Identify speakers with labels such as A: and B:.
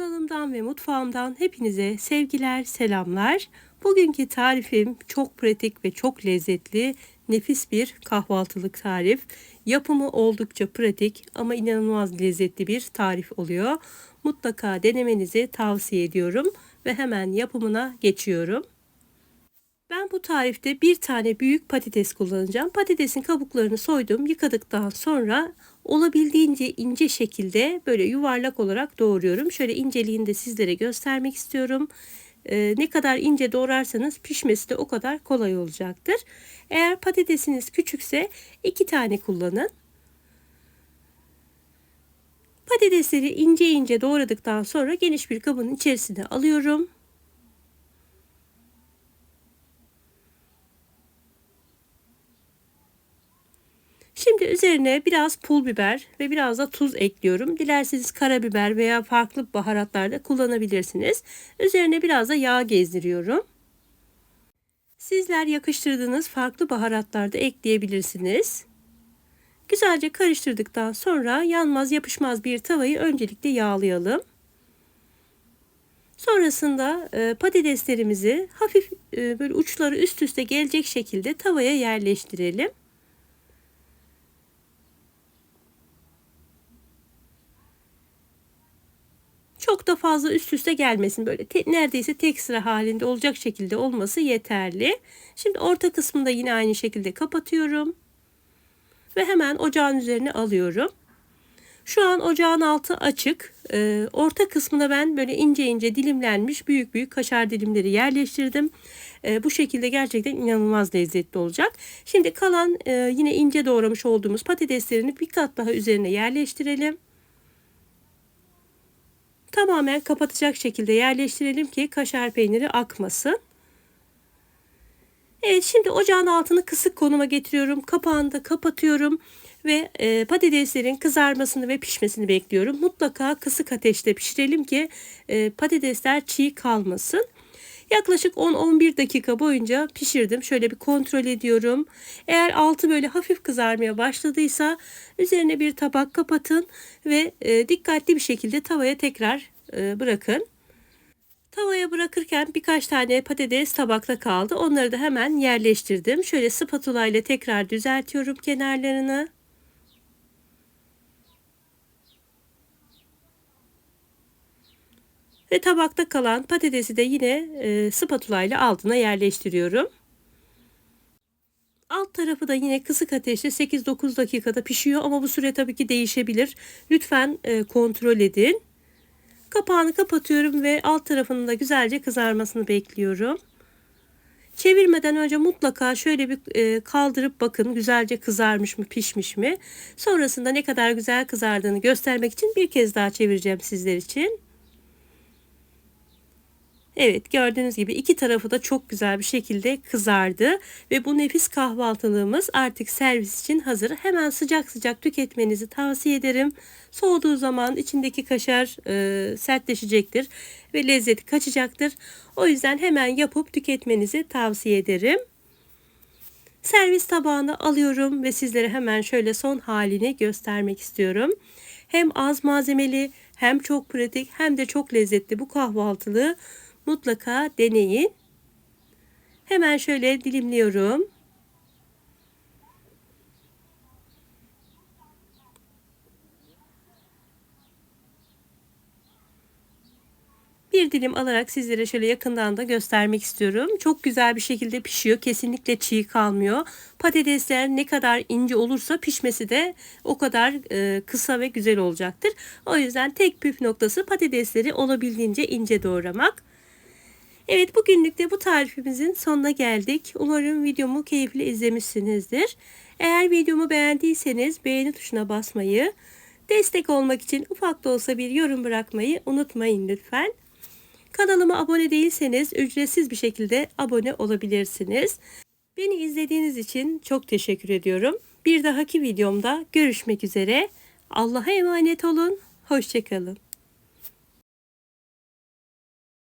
A: Kanalımdan ve mutfağımdan hepinize sevgiler, selamlar. Bugünkü tarifim çok pratik ve çok lezzetli, nefis bir kahvaltılık tarif. Yapımı oldukça pratik ama inanılmaz lezzetli bir tarif oluyor. Mutlaka denemenizi tavsiye ediyorum ve hemen yapımına geçiyorum. Ben bu tarifte bir tane büyük patates kullanacağım. Patatesin kabuklarını soydum. Yıkadıktan sonra olabildiğince ince şekilde böyle yuvarlak olarak doğruyorum. Şöyle inceliğini de sizlere göstermek istiyorum. Ee, ne kadar ince doğrarsanız pişmesi de o kadar kolay olacaktır. Eğer patatesiniz küçükse iki tane kullanın. Patatesleri ince ince doğradıktan sonra geniş bir kabın içerisine alıyorum. Şimdi üzerine biraz pul biber ve biraz da tuz ekliyorum. Dilerseniz karabiber veya farklı baharatlar da kullanabilirsiniz. Üzerine biraz da yağ gezdiriyorum. Sizler yakıştırdığınız farklı baharatlar da ekleyebilirsiniz. Güzelce karıştırdıktan sonra yanmaz yapışmaz bir tavayı öncelikle yağlayalım. Sonrasında e, patateslerimizi hafif e, böyle uçları üst üste gelecek şekilde tavaya yerleştirelim. Çok da fazla üst üste gelmesin. Böyle te, neredeyse tek sıra halinde olacak şekilde olması yeterli. Şimdi orta kısmında yine aynı şekilde kapatıyorum. Ve hemen ocağın üzerine alıyorum. Şu an ocağın altı açık. Ee, orta kısmına ben böyle ince ince dilimlenmiş büyük büyük kaşar dilimleri yerleştirdim. Ee, bu şekilde gerçekten inanılmaz lezzetli olacak. Şimdi kalan e, yine ince doğramış olduğumuz patateslerini bir kat daha üzerine yerleştirelim tamamen kapatacak şekilde yerleştirelim ki kaşar peyniri akmasın. Evet şimdi ocağın altını kısık konuma getiriyorum. Kapağını da kapatıyorum ve e, patateslerin kızarmasını ve pişmesini bekliyorum. Mutlaka kısık ateşte pişirelim ki e, patatesler çiğ kalmasın. Yaklaşık 10-11 dakika boyunca pişirdim. Şöyle bir kontrol ediyorum. Eğer altı böyle hafif kızarmaya başladıysa üzerine bir tabak kapatın ve e, dikkatli bir şekilde tavaya tekrar e, bırakın. Tavaya bırakırken birkaç tane patates tabakta kaldı. Onları da hemen yerleştirdim. Şöyle spatula ile tekrar düzeltiyorum kenarlarını. Ve tabakta kalan patatesi de yine e, spatula ile altına yerleştiriyorum. Alt tarafı da yine kısık ateşte 8-9 dakikada pişiyor ama bu süre tabii ki değişebilir. Lütfen e, kontrol edin. Kapağını kapatıyorum ve alt tarafının da güzelce kızarmasını bekliyorum. Çevirmeden önce mutlaka şöyle bir e, kaldırıp bakın güzelce kızarmış mı pişmiş mi. Sonrasında ne kadar güzel kızardığını göstermek için bir kez daha çevireceğim sizler için. Evet gördüğünüz gibi iki tarafı da çok güzel bir şekilde kızardı ve bu nefis kahvaltılığımız artık servis için hazır. Hemen sıcak sıcak tüketmenizi tavsiye ederim. Soğuduğu zaman içindeki kaşar e, sertleşecektir ve lezzeti kaçacaktır. O yüzden hemen yapıp tüketmenizi tavsiye ederim. Servis tabağına alıyorum ve sizlere hemen şöyle son halini göstermek istiyorum. Hem az malzemeli hem çok pratik hem de çok lezzetli bu kahvaltılığı mutlaka deneyin. Hemen şöyle dilimliyorum. Bir dilim alarak sizlere şöyle yakından da göstermek istiyorum. Çok güzel bir şekilde pişiyor. Kesinlikle çiğ kalmıyor. Patatesler ne kadar ince olursa pişmesi de o kadar e, kısa ve güzel olacaktır. O yüzden tek püf noktası patatesleri olabildiğince ince doğramak. Evet bugünlük de bu tarifimizin sonuna geldik. Umarım videomu keyifli izlemişsinizdir. Eğer videomu beğendiyseniz beğeni tuşuna basmayı, destek olmak için ufak da olsa bir yorum bırakmayı unutmayın lütfen. Kanalıma abone değilseniz ücretsiz bir şekilde abone olabilirsiniz. Beni izlediğiniz için çok teşekkür ediyorum. Bir dahaki videomda görüşmek üzere. Allah'a emanet olun. Hoşçakalın.